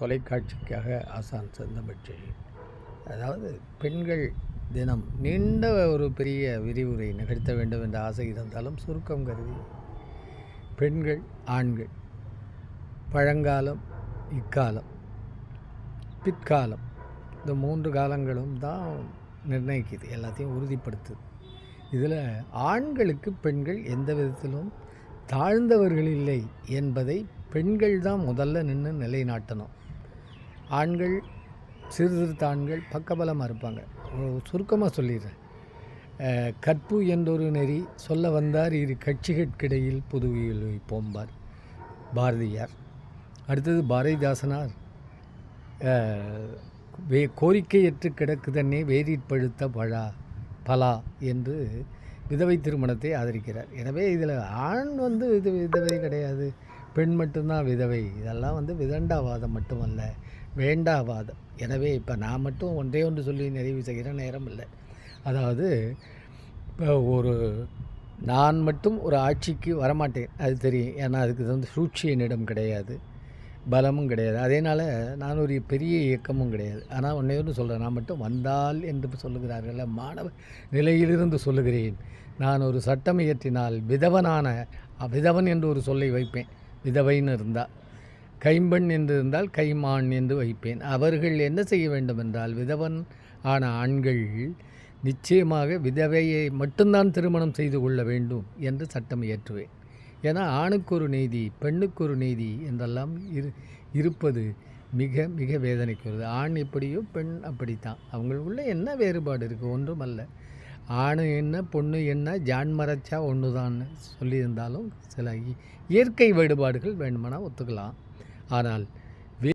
தொலைக்காட்சிக்காக ஆசான் செந்தமிழ்ச்சி. அதாவது பெண்கள் தினம் நீண்ட ஒரு பெரிய விரிவுரை நிகழ்த்த வேண்டும் என்ற ஆசை இருந்தாலும் சுருக்கம் கருதி பெண்கள் ஆண்கள் பழங்காலம் இக்காலம் பிற்காலம் இந்த மூன்று காலங்களும் தான் நிர்ணயிக்குது எல்லாத்தையும் உறுதிப்படுத்துது. இதில் ஆண்களுக்கு பெண்கள் எந்த விதத்திலும் தாழ்ந்தவர்கள் இல்லை என்பதை பெண்கள் தான் முதல்ல நின்று நிலைநாட்டணும். ஆண்கள் சீர்திருத்த ஆண்கள் பக்கபலமாக இருப்பாங்க. சுருக்கமாக சொல்லிடுறேன். கற்பு என்றொரு நெறி சொல்ல வந்தார் இரு கட்சிகளுக்கிடையில் புதுவையில் போம்பார் பாரதியார். அடுத்தது பாரதிதாசனார். வே கோரிக்கையற்று கிடக்குதன்னே வேரிற் பழுத்த பழா பலா என்று விதவை திருமணத்தை ஆதரிக்கிறார். எனவே இதில் ஆண் வந்து இது விதவை கிடையாது. பெண் மட்டும்தான் விதவை. இதெல்லாம் வந்து விதண்டாவாதம் மட்டுமல்ல வேண்டாவாதம். எனவே இப்போ நான் மட்டும் ஒன்றே ஒன்று சொல்லி நிறைவு செய்கிற நேரம் இல்லை. அதாவது இப்போ ஒரு நான் மட்டும் ஒரு ஆட்சிக்கு வரமாட்டேன். அது தெரியும். ஏன்னா அதுக்கு வந்து சூழ்ச்சி என்னிடம் கிடையாது. பலமும் கிடையாது. அதேனால் நான் ஒரு பெரிய இயக்கமும் கிடையாது. ஆனால் ஒன்றே ஒன்று சொல்கிறேன் நான் மட்டும் வந்தால் என்று சொல்லுகிறார்கள் மாணவ நிலையிலிருந்து சொல்லுகிறேன். நான் ஒரு சட்டம் இயற்றினால் விதவனான விதவன் என்று ஒரு சொல்லை வைப்பேன். விதவைன்னு இருந்தால் கைம்பெண் என்று இருந்தால் கைமான் என்று வைப்பேன். அவர்கள் என்ன செய்ய வேண்டும் என்றால் விதவன் ஆன ஆண்கள் நிச்சயமாக விதவையை மட்டும்தான் திருமணம் செய்து கொள்ள வேண்டும் என்று சட்டம் இயற்றுவேன். ஏன்னா ஆணுக்கு ஒரு நீதி பெண்ணுக்கு ஒரு நீதி என்றெல்லாம் இரு இருப்பது மிக மிக வேதனைக்குரியது. ஆண் எப்படியோ பெண் அப்படித்தான். அவங்களுக்குள்ள என்ன வேறுபாடு இருக்குது ஒன்றும் அல்ல ஆணு என்ன பொண்ணு என்ன ஜான் மறைச்சா ஒன்று தான் சொல்லியிருந்தாலும் சில இயற்கை வேறுபாடுகள் வேண்டுமானால் ஒத்துக்கலாம். ஆனால்